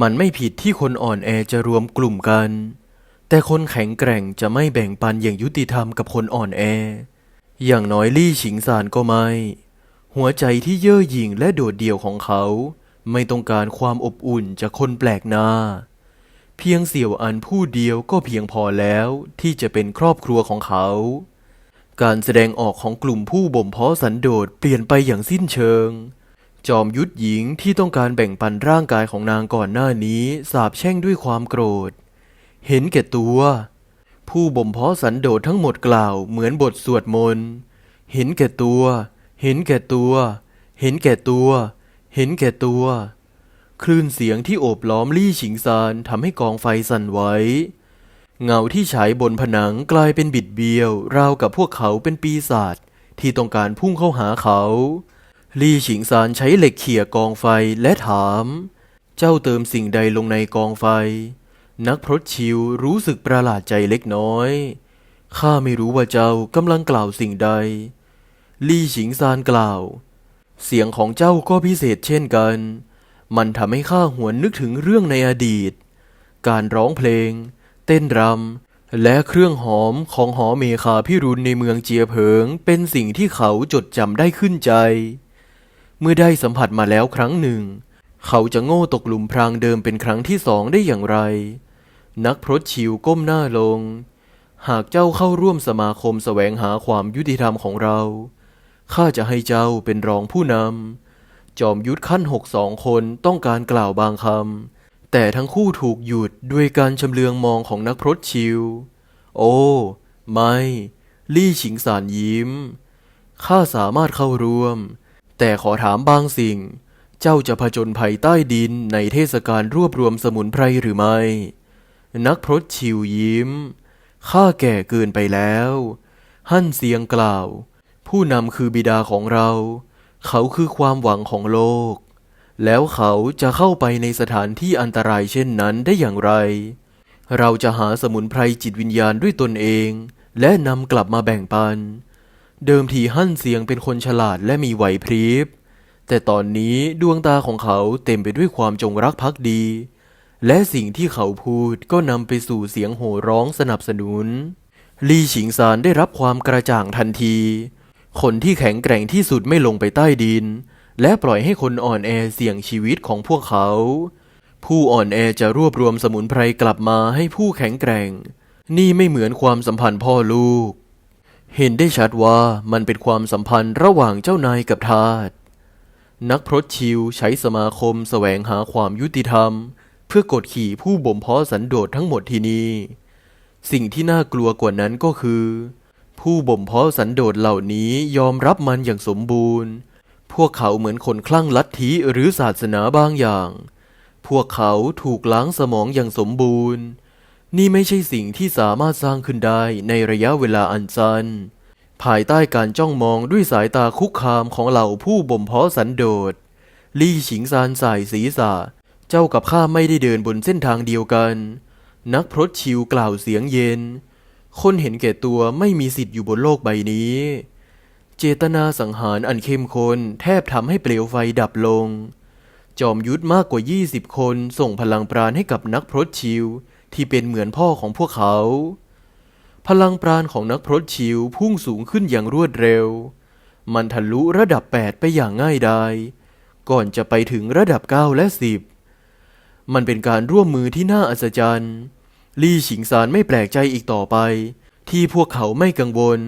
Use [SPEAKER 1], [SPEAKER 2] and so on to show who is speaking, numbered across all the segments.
[SPEAKER 1] มันไม่ผิดที่คนอ่อนแอจะรวมกลุ่มกัน แต่คนแข็งแกร่งจะไม่แบ่งปันอย่างยุติธรรมกับคนอ่อนแอ อย่างน้อยลี่ฉิงซานก็ไม่ หัวใจที่เย่อหยิ่งและโดดเดี่ยวของเขา ไม่ต้องการความอบอุ่นจากคนแปลกหน้า เพียงเสี่ยวอันผู้เดียวก็เพียงพอแล้วที่จะเป็นครอบครัวของเขา การแสดงออกของกลุ่มผู้บ่มเพาะสันโดษเปลี่ยนไปอย่างสิ้นเชิง จอมยุทธหญิงที่ต้องการแบ่งปันร่างกายของนางก่อนหน้านี้สาบแช่งด้วยความโกรธ เห็นแก่ตัว ผู้บ่มเพาะสันโดษทั้งหมดกล่าวเหมือนบทสวดมนต์ เห็นแก่ตัว เห็นแก่ตัว เห็นแก่ตัว เห็นแก่ตัว คลื่นเสียงที่โอบล้อมลี่ฉิงซานทำให้กองไฟสั่นไหว เงาที่ฉายบนผนังกลายเป็นบิดเบี้ยว ราวกับพวกเขาเป็นปีศาจที่ต้องการพุ่งเข้าหาเขา ลี่ฉิงซานใช้เหล็กเขี่ยกองไฟและถาม เจ้าเติมสิ่งใดลงในกองไฟ นักพรตชิวรู้สึกประหลาดใจเล็กน้อย ข้าไม่รู้ว่าเจ้ากำลังกล่าวสิ่งใด ลี่ฉิงซานกล่าว เสียงของเจ้าก็พิเศษเช่นกัน มันทำให้ข้าหวนนึกถึงเรื่องในอดีต การร้องเพลง เต้นรำและเครื่องหอมของหอเมคาพิรุณในเมืองเจียเผิง เป็นสิ่งที่เขาจดจำได้ขึ้นใจ เมื่อได้สัมผัสมาแล้วครั้งหนึ่ง เขาจะโง่ตกหลุมพรางเดิมเป็นครั้งที่สองได้อย่างไร นักพรตชิวก้มหน้าลง หากเจ้าเข้าร่วมสมาคมแสวงหาความยุติธรรมของเรา ข้าจะให้เจ้าเป็นรองผู้นำ จอมยุทธขั้นหกสองคนต้องการกล่าวบางคำ แต่ทั้งคู่ถูกหยุดด้วยการชำเลืองมองของนักพรตชิว โอ้ ไม่ ลี่ฉิงสานยิ้ม ข้าสามารถเข้าร่วม แต่ขอถามบางสิ่ง เจ้าจะผจญภัยใต้ดินในเทศกาลรวบรวมสมุนไพรหรือไม่ นักพรตชิวยิ้ม ข้าแก่เกินไปแล้ว หั่นเสียงกล่าว ผู้นำคือบิดาของเรา เขาคือความหวังของโลก แล้วเขาจะเข้าไปในสถานที่อันตรายเช่นนั้นได้อย่างไร เราจะหาสมุนไพรจิตวิญญาณด้วยตนเอง และนำกลับมาแบ่งปัน เดิมทีหั่นเสียงเป็นคนฉลาดและมีไหวพริบ แต่ตอนนี้ดวงตาของเขาเต็มไปด้วยความจงรักภักดี และสิ่งที่เขาพูดก็นำไปสู่เสียงโห่ร้องสนับสนุน ลี่ฉิงซานได้รับความกระจ่างทันที คนที่แข็งแกร่งที่สุดไม่ลงไปใต้ดิน และปล่อยให้คนอ่อนแอเสี่ยงชีวิตของพวกเขา ผู้อ่อนแอจะรวบรวมสมุนไพรกลับมาให้ผู้แข็งแกร่ง นี่ไม่เหมือนความสัมพันธ์พ่อลูก เห็นได้ชัดว่ามันเป็นความสัมพันธ์ระหว่างเจ้านายกับทาส นักพรตชิวใช้สมาคมแสวงหาความยุติธรรม เพื่อกดขี่ผู้บ่มเพาะสันโดษทั้งหมดที่นี่ สิ่งที่น่ากลัวกว่านั้นก็คือ ผู้บ่มเพาะสันโดษเหล่านี้ยอมรับมันอย่างสมบูรณ์ พวกเขาเหมือนคนคลั่งลัทธิหรือศาสนาบางอย่าง พวกเขาถูกล้างสมองอย่างสมบูรณ์ นี่ไม่ใช่สิ่งที่สามารถสร้างขึ้นได้ในระยะเวลาอันสั้นภายใต้การจ้องมองด้วยสายตาคุกคามของเหล่าผู้บ่มเพาะสันโดษลี่ฉิงซานสายศีรษะ เจ้ากับข้าไม่ได้เดินบนเส้นทางเดียวกัน นักพรตชิวกล่าวเสียงเย็น คนเห็นแก่ตัวไม่มีสิทธิ์อยู่บนโลกใบนี้ เจตนาสังหารอันเข้มข้นแทบทำให้เปลวไฟดับลง จอมยุทธมากกว่า 20 คนส่งพลังปราณให้กับนักพรตชิว ที่เป็นเหมือนพ่อของพวกเขา พลังปราณของนักพรตชิวพุ่งสูงขึ้นอย่างรวดเร็ว มันทะลุระดับ 8 ไปอย่างง่ายดาย ก่อนจะไปถึงระดับ 9 และ 10 มันเป็นการร่วมมือที่น่าอัศจรรย์ ลี่ฉิงซานไม่แปลกใจอีกต่อไป ที่พวกเขาไม่กังวล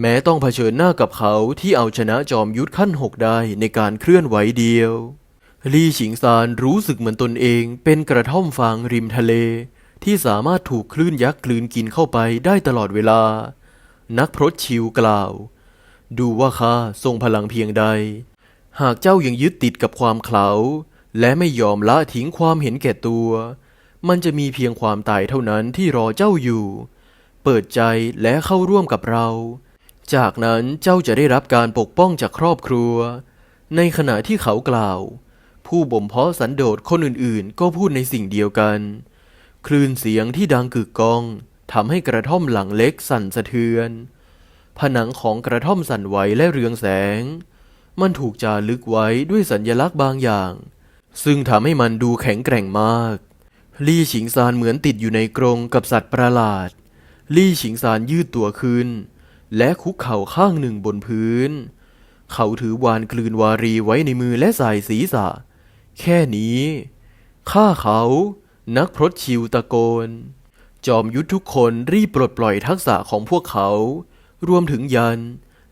[SPEAKER 1] แม้ต้องเผชิญหน้ากับเขาที่เอาชนะจอมยุทธขั้นหกได้ในการเคลื่อนไหวเดียวลี่ฉิงซานรู้สึกเหมือนตนเองเป็นกระท่อมฟางริมทะเล ที่สามารถถูกคลื่นยักษ์กลืนกินเข้าไปได้ตลอดเวลา นักพรตชิวกล่าว ดูว่าข้าทรงพลังเพียงใด หากเจ้ายังยึดติดกับความเขลาและไม่ยอมละทิ้งความเห็นแก่ตัว มันจะมีเพียงความตายเท่านั้นที่รอเจ้าอยู่ เปิดใจและเข้าร่วมกับเรา จากนั้นเจ้าจะได้รับการปกป้องจากครอบครัว ในขณะที่เขากล่าว ผู้บ่มเพาะสันโดษคนอื่นๆ ก็พูดในสิ่งเดียวกัน คลื่นเสียงที่ดังกึกก้องทำให้กระท่อมหลังเล็กสั่นสะเทือน ผนังของกระท่อมสั่นไหวและเรืองแสง มันถูกจารึกไว้ด้วยสัญญลักษณ์บางอย่าง ซึ่งทำให้มันดูแข็งแกร่งมาก ลี่ฉิงซานเหมือนติดอยู่ในกรงกับสัตว์ประหลาด ลี่ฉิงซานยืดตัวขึ้น และคุกเข่าข้างหนึ่งบนพื้น เขาถือวานกลืนวารีไว้ในมือและสายศีรษะ แค่นี้ข้าเขา นักพรตชิวตะโกน จอมยุทธทุกคนรีบปลดปล่อยทักษะของพวกเขา รวมถึงยัน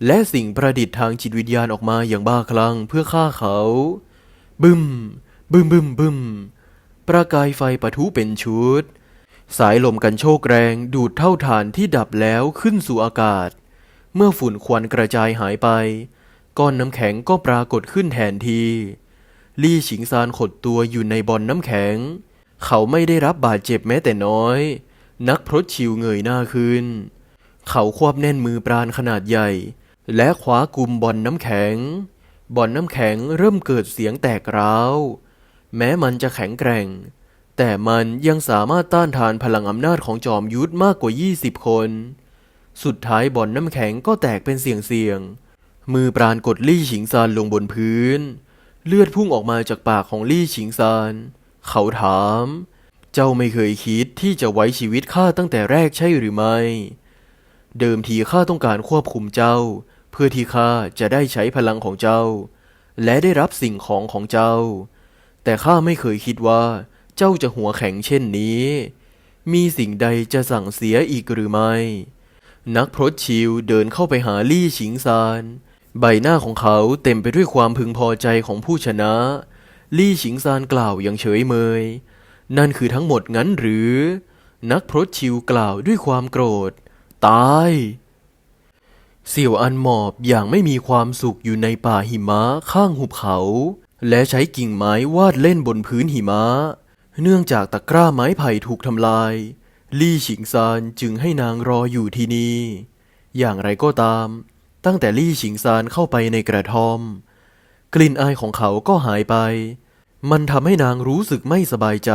[SPEAKER 1] และสิ่งประดิษฐ์ทางจิตวิญญาณออกมาอย่างบ้าคลั่งเพื่อฆ่าเขา บึมบึมบึมบึมประกายไฟปะทุเป็นชุด สายลมกันโชกแรงดูดเท่าฐานที่ดับแล้วขึ้นสู่อากาศ เมื่อฝุ่นควันกระจายหายไปก้อนน้ำแข็งก็ปรากฏขึ้นแทนที ลี่ฉิงซานขดตัวอยู่ในบอลน้ำแข็ง เขาไม่ได้รับบาดเจ็บแม้แต่น้อย นักพรตชิวเงยหน้าขึ้น เขาควบแน่นมือปราณขนาดใหญ่ และคว้ากุมบอลน้ำแข็ง บอลน้ำแข็งเริ่มเกิดเสียงแตกร้าว แม้มันจะแข็งแกร่ง แต่มันยังสามารถต้านทานพลังอำนาจของจอมยุทธมากกว่า 20 คน สุดท้ายบอลน้ำแข็งก็แตกเป็นเสียงๆมือปราณกดลี่ฉิงซานลงบนพื้น เลือดพุ่งออกมาจากปากของลี่ฉิงซาน เขาถาม เจ้าไม่เคยคิดที่จะไว้ชีวิตข้าตั้งแต่แรกใช่หรือไม่ เดิมทีข้าต้องการควบคุมเจ้า เพื่อที่ข้าจะได้ใช้พลังของเจ้า และได้รับสิ่งของของเจ้า แต่ข้าไม่เคยคิดว่า เจ้าจะหัวแข็งเช่นนี้ มีสิ่งใดจะสั่งเสียอีกหรือไม่ นักพรตชิวเดินเข้าไปหาลี่ฉิงซานใบหน้าของเขาเต็มไปด้วยความพึงพอใจของผู้ชนะ ลี่ฉิงซานกล่าวอย่างเฉยเมย นั่นคือทั้งหมดงั้นหรือ นักพรตชิวกล่าวด้วยความโกรธ ตายเสี่ยวอันหมอบอย่างไม่มีความสุขอยู่ในป่าหิมะข้างหุบเขา และใช้กิ่งไม้วาดเล่นบนพื้นหิมะ เนื่องจากตะกร้าไม้ไผ่ถูกทำลาย ลี่ฉิงซานจึงให้นางรออยู่ที่นี่ อย่างไรก็ตาม ตั้งแต่ลี่ฉิงซานเข้าไปในกระท่อม กลิ่นอายของเขาก็หายไป มันทำให้นางรู้สึกไม่สบายใจ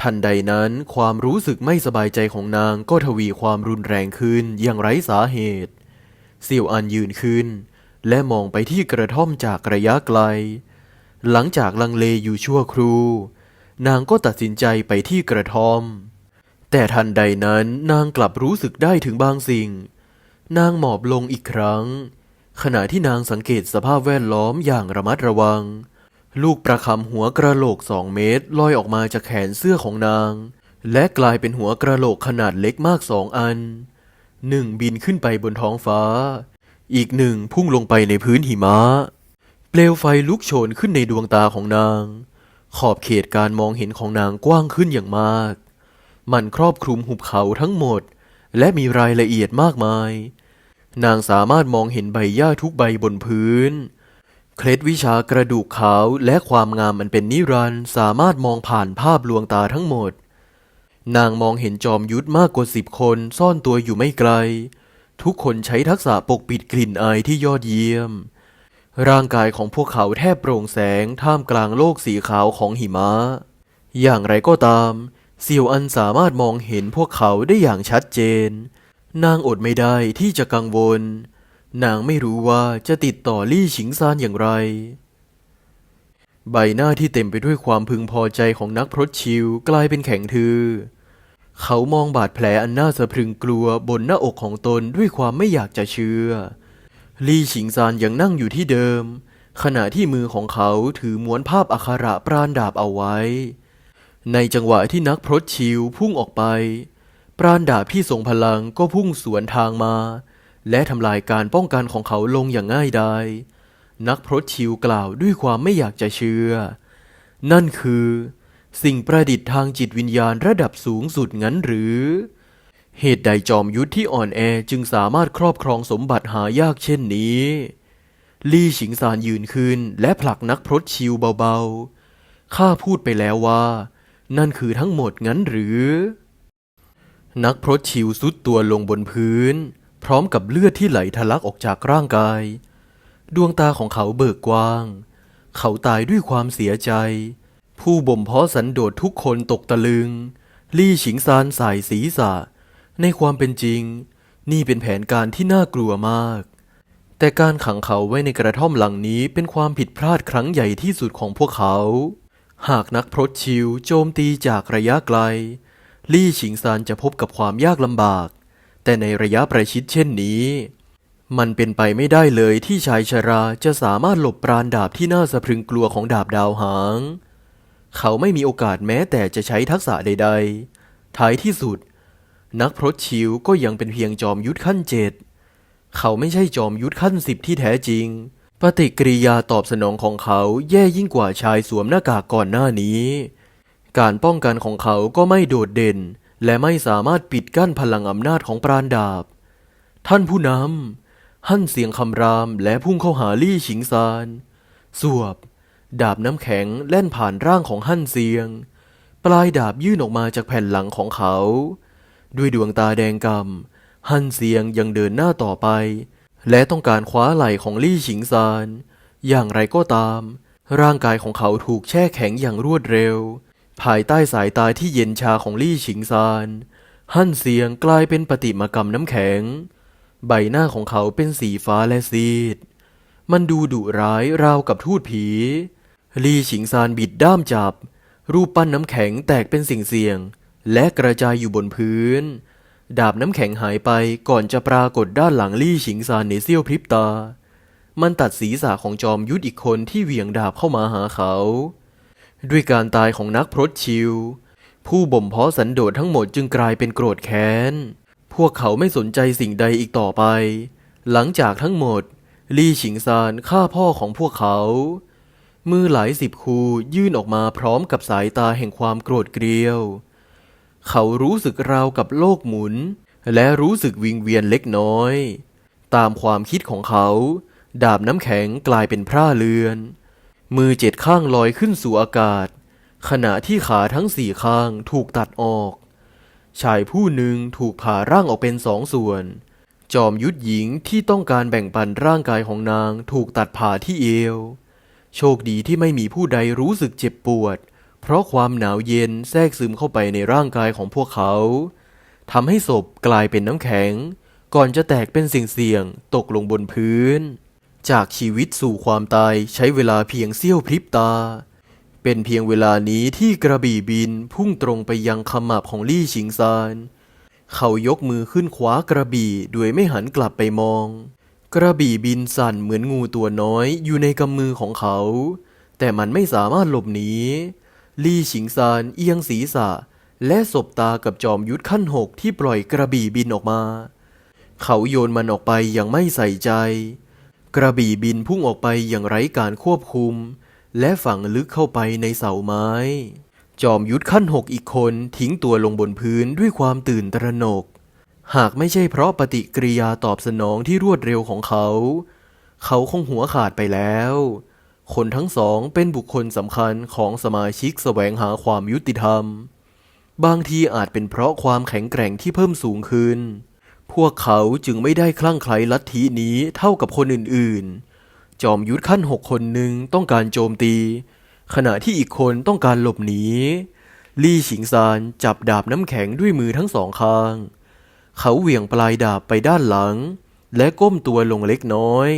[SPEAKER 1] ทันใดนั้นความรู้สึกไม่สบายใจของนางก็ทวีความรุนแรงขึ้นอย่างไร้สาเหตุเสี่ยวอันยืนขึ้น และมองไปที่กระท่อมจากระยะไกล หลังจากลังเลอยู่ชั่วครู่นางก็ตัดสินใจไปที่กระท่อม แต่ทันใดนั้นนางกลับรู้สึกได้ถึงบางสิ่ง นางหมอบลงอีกครั้ง ขณะที่นางสังเกตสภาพแวดล้อมอย่างระมัดระวัง ลูกประคำหัวกระโหลกสองเมตรลอยออกมาจากแขนเสื้อของนาง และกลายเป็นหัวกระโหลกขนาดเล็กมากสองอัน หนึ่งบินขึ้นไปบนท้องฟ้า อีกหนึ่งพุ่งลงไปในพื้นหิมะ เปลวไฟลุกโชนขึ้นในดวงตาของนาง ขอบเขตการมองเห็นของนางกว้างขึ้นอย่างมาก มันครอบคลุมหุบเขาทั้งหมด และมีรายละเอียดมากมาย นางสามารถมองเห็นใบหญ้าทุกใบบนพื้น เคล็ดวิชากระดูกขาวและความงามมันเป็นนิรันด์สามารถมองผ่านภาพลวงตาทั้งหมด นางมองเห็นจอมยุทธมากกว่าสิบคนซ่อนตัวอยู่ไม่ไกล ทุกคนใช้ทักษะปกปิดกลิ่นอายที่ยอดเยี่ยม ร่างกายของพวกเขาแทบโปร่งแสงท่ามกลางโลกสีขาวของหิมะ อย่างไรก็ตามเซียวอันสามารถมองเห็นพวกเขาได้อย่างชัดเจน นางอดไม่ได้ที่จะกังวล นางไม่รู้ว่าจะติดต่อลี่ฉิงซานอย่างไร ใบหน้าที่เต็มไปด้วยความพึงพอใจของนักพรตชิวกลายเป็นแข็งทือ เขามองบาดแผลอันน่าสะพรึงกลัวบนหน้าอกของตนด้วยความไม่อยากจะเชื่อ ลี่ฉิงซานยังนั่งอยู่ที่เดิม ขณะที่มือของเขาถือม้วนภาพอักขระปราณดาบเอาไว้ ในจังหวะที่นักพรตชิวพุ่งออกไป ปราณดาบที่ทรงพลังก็พุ่งสวนทางมา และทำลายการป้องกันของเขาลงอย่างง่ายดายนักพรตชิวกล่าวด้วยความไม่อยากจะเชื่อ นั่นคือ สิ่งประดิษฐ์ทางจิตวิญญาณระดับสูงสุดงั้นหรือ เหตุใดจอมยุทธที่อ่อนแอจึงสามารถครอบครองสมบัติหายากเช่นนี้ ลี่ฉิงซานยืนขึ้นและผลักนักพรตชิวเบาๆ ข้าพูดไปแล้วว่า นั่นคือทั้งหมดงั้นหรือ นักพรตชิวสุดตัวลงบนพื้น พร้อมกับเลือดที่ไหลทะลักออกจากร่างกาย ดวงตาของเขาเบิกกว้าง เขาตายด้วยความเสียใจ ผู้บ่มเพาะสันโดษทุกคนตกตะลึง ลี่ฉิงซานสายศีรษะ ในความเป็นจริง นี่เป็นแผนการที่น่ากลัวมาก แต่การขังเขาไว้ในกระท่อมหลังนี้เป็นความผิดพลาดครั้งใหญ่ที่สุดของพวกเขา หากนักพรตชิวโจมตีจากระยะไกล ลี่ฉิงซานจะพบกับความยากลำบาก แต่ในระยะประชิดเช่นนี้ มันเป็นไปไม่ได้เลยที่ชายชราจะสามารถหลบปราณดาบที่น่าสะพรึงกลัวของดาบดาวหาง เขาไม่มีโอกาสแม้แต่จะใช้ทักษะใด ๆ ท้ายที่สุด นักพรตชิวก็ยังเป็นเพียงจอมยุทธขั้นเจ็ดเขาไม่ใช่จอมยุทธขั้นสิบที่แท้จริง ปฏิกิริยาตอบสนองของเขาแย่ยิ่งกว่าชายสวมหน้ากากก่อนหน้านี้ การป้องกันของเขาก็ไม่โดดเด่น และไม่สามารถปิดกั้นพลังอำนาจของปราณดาบ ท่านผู้นำหั่นเสียงคำรามและพุ่งเข้าหาลี่ฉิงซานสวบ ดาบน้ำแข็งแล่นผ่านร่างของหั่นเสียง ปลายดาบยื่นออกมาจากแผ่นหลังของเขา ด้วยดวงตาแดงกำฮั่นเซียงยังเดินหน้าต่อไป และต้องการคว้าไหล่ของลี่ฉิงซาน อย่างไรก็ตาม ร่างกายของเขาถูกแช่แข็งอย่างรวดเร็ว ภายใต้สายตาที่เย็นชาของลี่ฉิงซาน ฮั่นเซียงกลายเป็นปฏิมากรรมน้ำแข็ง ใบหน้าของเขาเป็นสีฟ้าและซีด มันดูดุร้ายราวกับทูตผี ลี่ฉิงซานบิดด้ามจับ รูปปั้นน้ำแข็งแตกเป็นสิ่งเสียง และกระจายอยู่บนพื้น ดาบน้ำแข็งหายไปก่อนจะปรากฏด้านหลังลี่ฉิงซานในเสี้ยวพริบตา มันตัดศีรษะของจอมยุทธอีกคนที่เหวี่ยงดาบเข้ามาหาเขา ด้วยการตายของนักพรตชิว ผู้บ่มเพาะสันโดษทั้งหมดจึงกลายเป็นโกรธแค้น พวกเขาไม่สนใจสิ่งใดอีกต่อไป หลังจากทั้งหมด ลี่ฉิงซานฆ่าพ่อของพวกเขา มือหลายสิบคูยื่นออกมาพร้อมกับสายตาแห่งความโกรธเกรียว เขารู้สึกราวกับโลกหมุน และรู้สึกวิงเวียนเล็กน้อย ตามความคิดของเขา ดาบน้ำแข็งกลายเป็นพร่าเลือน มือเจ็ดข้างลอยขึ้นสู่อากาศ ขณะที่ขาทั้งสี่ข้างถูกตัดออก ชายผู้หนึ่งถูกผ่าร่างออกเป็นสองส่วน จอมยุทธหญิงที่ต้องการแบ่งปันร่างกายของนางถูกตัดผ่าที่เอว โชคดีที่ไม่มีผู้ใดรู้สึกเจ็บปวด เพราะความหนาวเย็นแทรกซึมเข้าไปในร่างกายของพวกเขาทำให้ศพกลายเป็นน้ำแข็ง ก่อนจะแตกเป็นสิ่งเสี่ยงๆตกลงบนพื้น จากชีวิตสู่ความตายใช้เวลาเพียงเสี้ยวพริบตา เป็นเพียงเวลานี้ที่กระบี่บินพุ่งตรงไปยังขมับของลี่ชิงซาน เขายกมือขึ้นคว้ากระบี่โดยไม่หันกลับไปมอง กระบี่บินสั่นเหมือนงูตัวน้อยอยู่ในกำมือของเขา แต่มันไม่สามารถหลบหนี ลี่ชิงซานเอียงศีรษะ และสบตากับจอมยุทธขั้นหกที่ปล่อยกระบี่บินออกมา เขาโยนมันออกไปอย่างไม่ใส่ใจ กระบี่บินพุ่งออกไปอย่างไร้การควบคุม และฝังลึกเข้าไปในเสาไม้ จอมยุทธขั้นหกอีกคนทิ้งตัวลงบนพื้นด้วยความตื่นตระหนก หากไม่ใช่เพราะปฏิกิริยาตอบสนองที่รวดเร็วของเขา เขาคงหัวขาดไปแล้ว คนทั้งสองเป็นบุคคลสำคัญของสมาชิกแสวงหาความยุติธรรม บางทีอาจเป็นเพราะความแข็งแกร่งที่เพิ่มสูงขึ้น พวกเขาจึงไม่ได้คลั่งไคล้ลัทธินี้เท่ากับคนอื่นๆ จอมยุทธขั้นหกคนหนึ่งต้องการโจมตี ขณะที่อีกคนต้องการหลบหนี ลี่ฉิงซานจับดาบน้ำแข็งด้วยมือทั้งสองข้าง เขาเหวี่ยงปลายดาบไปด้านหลัง และก้มตัวลงเล็กน้อย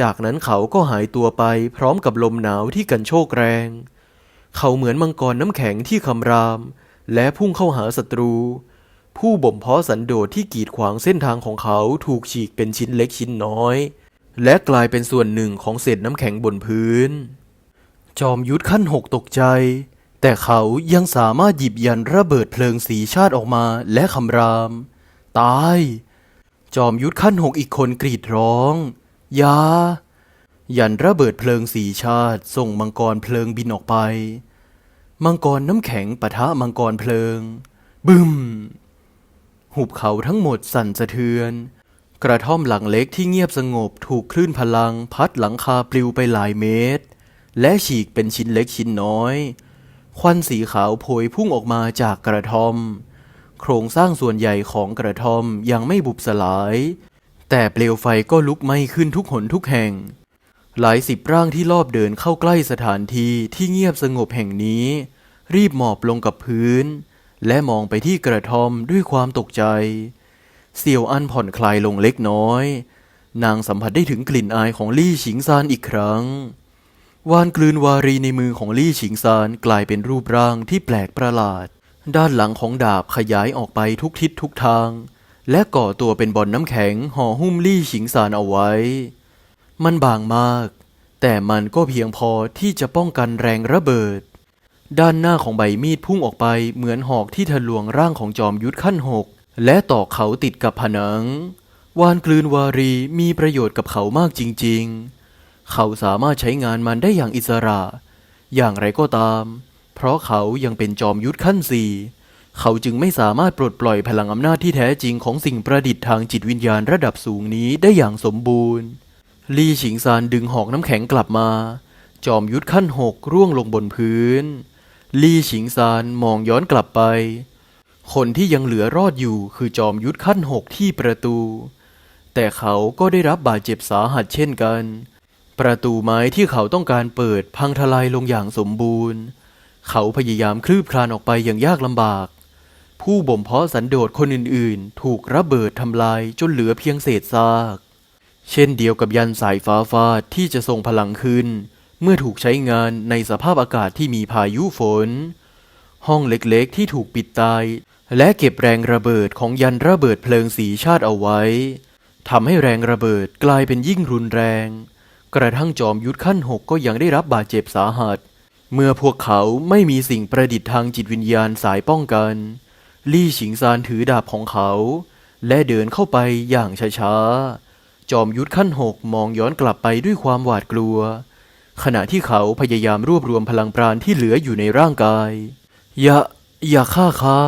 [SPEAKER 1] จากนั้นเขาก็หายตัวไปพร้อมกับลมหนาวที่กันโชกแรง เขาเหมือนมังกรน้ำแข็งที่คำราม และพุ่งเข้าหาศัตรู ผู้บ่มเพาะสันโดษที่กีดขวางเส้นทางของเขาถูกฉีกเป็นชิ้นเล็กชิ้นน้อย และกลายเป็นส่วนหนึ่งของเศษน้ำแข็งบนพื้น จอมยุทธขั้นหกตกใจ แต่เขายังสามารถหยิบยันระเบิดเพลิงสีชาติออกมาและคำราม ตาย จอมยุทธขั้นหกอีกคนกรีดร้องยายันระเบิดเพลิงสีชาติส่งมังกรเพลิงบินออกไป มังกรน้ำแข็งปะทะมังกรเพลิง บึ้ม หุบเขาทั้งหมดสั่นสะเทือน กระท่อมหลังเล็กที่เงียบสงบถูกคลื่นพลังพัดหลังคาปลิวไปหลายเมตร และฉีกเป็นชิ้นเล็กชิ้นน้อย ควันสีขาวโพยพุ่งออกมาจากกระท่อม โครงสร้างส่วนใหญ่ของกระท่อมยังไม่บุบสลาย แต่เปลวไฟก็ลุกไหม้ขึ้นทุกหนทุกแห่ง หลายสิบร่างที่ลอบเดินเข้าใกล้สถานที่ที่เงียบสงบแห่งนี้ รีบหมอบลงกับพื้น และมองไปที่กระทอมด้วยความตกใจ เสี่ยวอันผ่อนคลายลงเล็กน้อย นางสัมผัสได้ถึงกลิ่นอายของลี่ฉิงซานอีกครั้ง วานกลืนวารีในมือของลี่ฉิงซานกลายเป็นรูปร่างที่แปลกประหลาด ด้านหลังของดาบขยายออกไปทุกทิศทุกทาง และก่อตัวเป็นบอลน้ำแข็งห่อหุ้มลี่ฉิงซานเอาไว้ มันบางมาก แต่มันก็เพียงพอที่จะป้องกันแรงระเบิด ด้านหน้าของใบมีดพุ่งออกไปเหมือนหอกที่ทะลวงร่างของจอมยุทธขั้นหก และต่อเขาติดกับผนัง วานกลืนวารีมีประโยชน์กับเขามากจริงๆ เขาสามารถใช้งานมันได้อย่างอิสระ อย่างไรก็ตาม เพราะเขายังเป็นจอมยุทธขั้นสี่เขาจึงไม่สามารถปลดปล่อยพลังอำนาจที่แท้จริงของสิ่งประดิษฐ์ทางจิตวิญญาณระดับสูงนี้ได้อย่างสมบูรณ์ ลี่ฉิงซานดึงหอกน้ำแข็งกลับมา จอมยุทธขั้นหกร่วงลงบนพื้น ลี่ฉิงซานมองย้อนกลับไป คนที่ยังเหลือรอดอยู่คือจอมยุทธขั้นหกที่ประตู แต่เขาก็ได้รับบาดเจ็บสาหัสเช่นกัน ประตูไม้ที่เขาต้องการเปิดพังทลายลงอย่างสมบูรณ์ เขาพยายามคลืบคลานออกไปอย่างยากลำบาก ผู้บ่มเพาะสันโดษคนอื่นๆ ถูกระเบิดทำลายจนเหลือเพียงเศษซาก เช่นเดียวกับยันสายฟ้าฟาดที่จะส่งพลังขึ้น เมื่อถูกใช้งานในสภาพอากาศที่มีพายุฝน ห้องเล็กๆที่ถูกปิดตาย และเก็บแรงระเบิดของยันระเบิดเพลิงสีชาติเอาไว้ทำให้แรงระเบิดกลายเป็นยิ่งรุนแรง กระทั่งจอมยุทธขั้นหกก็ยังได้รับบาดเจ็บสาหัส เมื่อพวกเขาไม่มีสิ่งประดิษฐ์ทางจิตวิญญาณสายป้องกัน ลี่ฉิงซานถือดาบของเขา และเดินเข้าไปอย่างช้าๆจอมยุทธขั้นหกมองย้อนกลับไปด้วยความหวาดกลัว ขณะที่เขาพยายามรวบรวมพลังปราณที่เหลืออยู่ในร่างกาย อย่า อย่าฆ่าข้า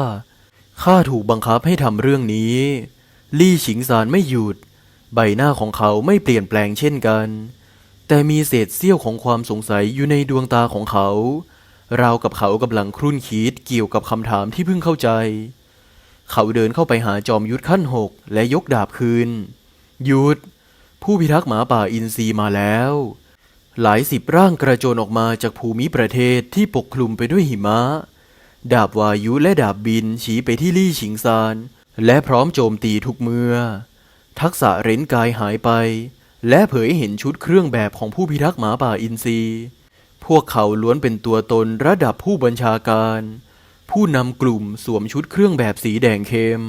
[SPEAKER 1] ข้าถูกบังคับให้ทำเรื่องนี้ ลี่ฉิงซานไม่หยุด ใบหน้าของเขาไม่เปลี่ยนแปลงเช่นกัน แต่มีเศษเสี้ยวของความสงสัยอยู่ในดวงตาของเขา ราวกับเขากำลังครุ่นคิดเกี่ยวกับคำถามที่เพิ่งเข้าใจ เขาเดินเข้าไปหาจอมยุทธขั้นหกและยกดาบคืนหยุดผู้พิทักษ์หมาป่าอินทรีมาแล้ว หลายสิบร่างกระโจนออกมาจากภูมิประเทศที่ปกคลุมไปด้วยหิมะ ดาบวายุและดาบบินชี้ไปที่ลี่ฉิงซาน และพร้อมโจมตีทุกเมื่อ ทักษะเร้นกายหายไป และเผยเห็นชุดเครื่องแบบของผู้พิทักษ์หมาป่าอินทรีพวกเขาล้วนเป็นตัวตนระดับผู้บัญชาการ ผู้นำกลุ่มสวมชุดเครื่องแบบสีแดงเข้ม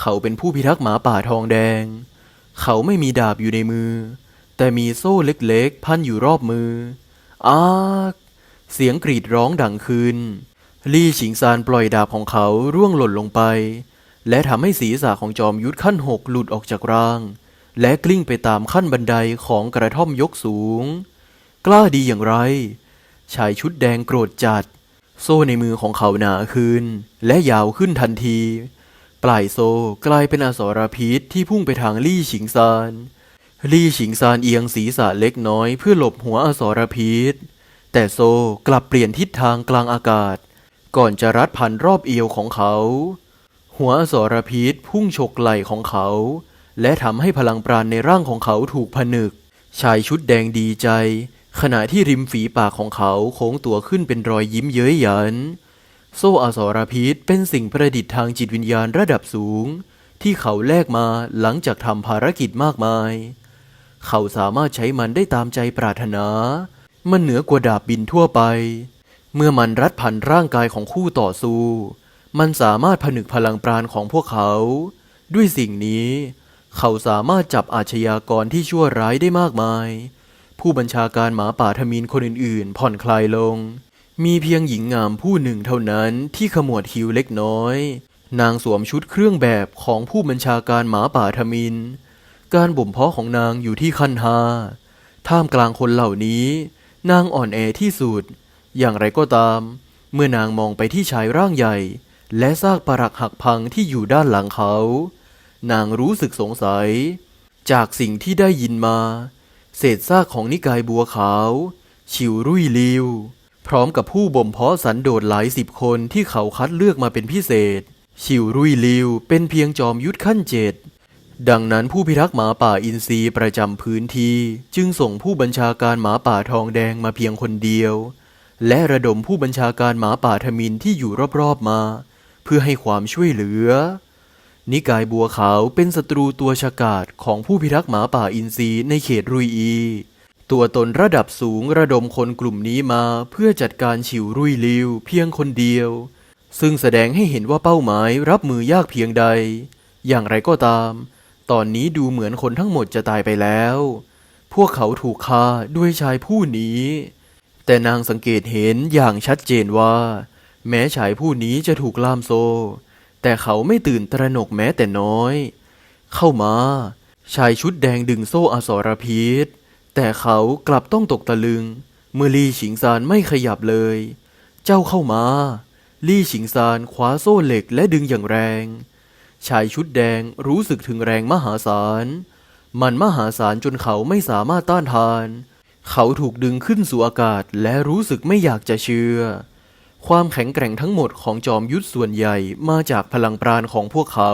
[SPEAKER 1] เขาเป็นผู้พิทักษ์หมาป่าทองแดง เขาไม่มีดาบอยู่ในมือ แต่มีโซ่เล็กๆ พันอยู่รอบมือ อากเสียงกรีดร้องดังขึ้น ลี่ฉิงซานปล่อยดาบของเขาร่วงหล่นลงไป และทำให้ศีรษะของจอมยุทธขั้นหกหลุดออกจากร่าง และกลิ้งไปตามขั้นบันไดของกระท่อมยกสูง กล้าดีอย่างไร ชายชุดแดงโกรธจัด โซ่ในมือของเขาหนาขึ้น และยาวขึ้นทันที ปลายโซ่กลายเป็นอสรพิษที่พุ่งไปทางลี่ฉิงซาน ลี่ฉิงซานเอียงศีรษะเล็กน้อยเพื่อหลบหัวอสรพิษ แต่โซ่กลับเปลี่ยนทิศทางกลางอากาศ ก่อนจะรัดพันรอบเอวของเขา หัวอสรพิษพุ่งฉกไหล่ของเขา และทำให้พลังปราณในร่างของเขาถูกผนึก ชายชุดแดงดีใจ ขณะที่ริมฝีปากของเขาโค้งตัวขึ้นเป็นรอยยิ้มเย้ยหยัน โซ่อสรพิษเป็นสิ่งประดิษฐ์ทางจิตวิญญาณระดับสูง ที่เขาแลกมาหลังจากทำภารกิจมากมาย เขาสามารถใช้มันได้ตามใจปรารถนา มันเหนือกว่าดาบบินทั่วไป เมื่อมันรัดพันร่างกายของคู่ต่อสู้ มันสามารถผนึกพลังปราณของพวกเขา ด้วยสิ่งนี้ เขาสามารถจับอาชญากรที่ชั่วร้ายได้มากมาย ผู้บัญชาการหมาป่าทมินคนอื่น ๆ ผ่อนคลายลง มีเพียงหญิงงามผู้หนึ่งเท่านั้นที่ขมวดคิ้วเล็กน้อย นางสวมชุดเครื่องแบบของผู้บัญชาการหมาป่าทมิน การบ่มเพาะของนางอยู่ที่คันฮาท่ามกลางคนเหล่านี้ นางอ่อนแอที่สุด อย่างไรก็ตาม เมื่อนางมองไปที่ชายร่างใหญ่ และซากปรักหักพังที่อยู่ด้านหลังเขา นางรู้สึกสงสัย จากสิ่งที่ได้ยินมา เศษซากของนิกายบัวขาว ชิวรุ่ยลิว พร้อมกับผู้บ่มเพาะสันโดษหลายสิบคนที่เขาคัดเลือกมาเป็นพิเศษ ชิวรุ่ยลิวเป็นเพียงจอมยุทธขั้นเจ็ด ดังนั้นผู้พิทักษ์หมาป่าอินทรีประจำพื้นที่จึงส่งผู้บัญชาการหมาป่าทองแดงมาเพียงคนเดียว และระดมผู้บัญชาการหมาป่าทมินที่อยู่รอบๆมา เพื่อให้ความช่วยเหลือ นิกายบัวขาวเป็นศัตรูตัวฉกาจของผู้พิทักษ์หมาป่าอินทรีในเขตรุยอี ตัวตนระดับสูงระดมคนกลุ่มนี้มาเพื่อจัดการฉิวรุยลิวเพียงคนเดียว ซึ่งแสดงให้เห็นว่าเป้าหมายรับมือยากเพียงใด อย่างไรก็ตาม ตอนนี้ดูเหมือนคนทั้งหมดจะตายไปแล้ว พวกเขาถูกฆ่าด้วยชายผู้นี้ แต่นางสังเกตเห็นอย่างชัดเจนว่า แม้ชายผู้นี้จะถูกล่ามโซ่ แต่เขาไม่ตื่นตระหนกแม้แต่น้อย เข้ามา ชายชุดแดงดึงโซ่อสรพิษ แต่เขากลับต้องตกตะลึง เมื่อลี่ฉิงซานไม่ขยับเลย เจ้าเข้ามา ลี่ฉิงซานคว้าโซ่เหล็กและดึงอย่างแรง ชายชุดแดงรู้สึกถึงแรงมหาศาล มันมหาศาลจนเขาไม่สามารถต้านทาน เขาถูกดึงขึ้นสู่อากาศและรู้สึกไม่อยากจะเชื่อ ความแข็งแกร่งทั้งหมดของจอมยุทธส่วนใหญ่มาจากพลังปราณของพวกเขา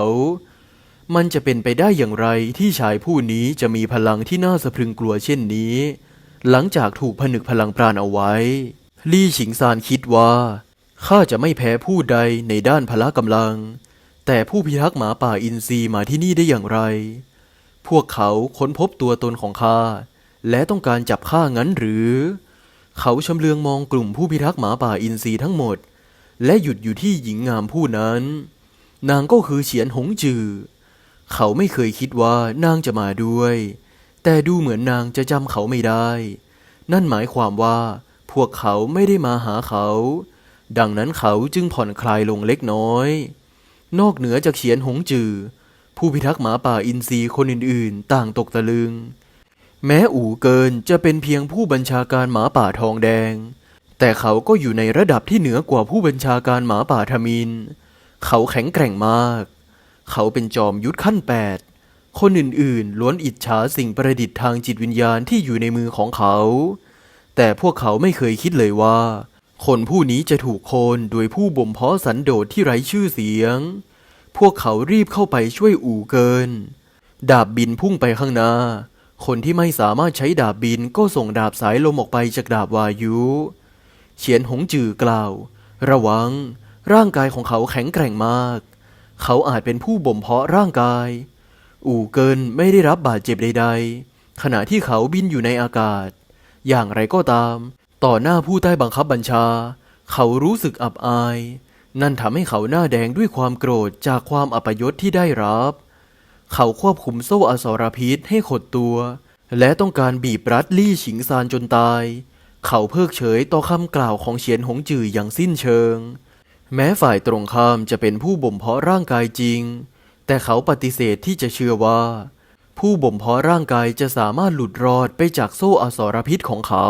[SPEAKER 1] มันจะเป็นไปได้อย่างไรที่ชายผู้นี้จะมีพลังที่น่าสะพรึงกลัวเช่นนี้ หลังจากถูกผนึกพลังปราณเอาไว้ ลี่ฉิงซานคิดว่าข้าจะไม่แพ้ผู้ใดในด้านพละกำลัง แต่ผู้พิทักษ์หมาป่าอินทรีมาที่นี่ได้อย่างไร พวกเขาค้นพบตัวตนของข้า และต้องการจับข้างั้นหรือ เขาชำเลืองมองกลุ่มผู้พิทักษ์หมาป่าอินทรีทั้งหมด และหยุดอยู่ที่หญิงงามผู้นั้น นางก็คือเฉียนหงจือ เขาไม่เคยคิดว่านางจะมาด้วย แต่ดูเหมือนนางจะจำเขาไม่ได้ นั่นหมายความว่า พวกเขาไม่ได้มาหาเขา ดังนั้นเขาจึงผ่อนคลายลงเล็กน้อย นอกเหนือจากเฉียนหงจือ ผู้พิทักษ์หมาป่าอินทรีคนอื่นๆ ต่างตกตะลึง แม้อู่เกินจะเป็นเพียงผู้บัญชาการหมาป่าทองแดง แต่เขาก็อยู่ในระดับที่เหนือกว่าผู้บัญชาการหมาป่าทมิน เขาแข็งแกร่งมาก เขาเป็นจอมยุทธขั้นแปดคนอื่นๆ ล้วนอิจฉาสิ่งประดิษฐ์ทางจิตวิญญาณที่อยู่ในมือของเขา แต่พวกเขาไม่เคยคิดเลยว่า คนผู้นี้จะถูกโคนโดยผู้บ่มเพาะสันโดษที่ไร้ชื่อเสียง พวกเขารีบเข้าไปช่วยอู่เกิน ดาบบินพุ่งไปข้างหน้า คนที่ไม่สามารถใช้ดาบบินก็ส่งดาบสายลมออกไปจากดาบวายุ เฉียนหงจือกล่าว ระวัง ร่างกายของเขาแข็งแกร่งมาก เขาอาจเป็นผู้บ่มเพาะร่างกาย อู่เกินไม่ได้รับบาดเจ็บใด ๆ ขณะที่เขาบินอยู่ในอากาศ อย่างไรก็ตาม ต่อหน้าผู้ใต้บังคับบัญชา เขารู้สึกอับอาย นั่นทำให้เขาหน้าแดงด้วยความโกรธจากความอัปยศที่ได้รับ เขาควบคุมโซ่อสรพิษให้ขดตัว และต้องการบีบรัดลี่ฉิงซานจนตาย เขาเพิกเฉยต่อคำกล่าวของเฉียนหงจืออย่างสิ้นเชิง แม้ฝ่ายตรงข้ามจะเป็นผู้บ่มเพาะร่างกายจริง แต่เขาปฏิเสธที่จะเชื่อว่า ผู้บ่มเพาะร่างกายจะสามารถหลุดรอดไปจากโซ่อสรพิษของเขา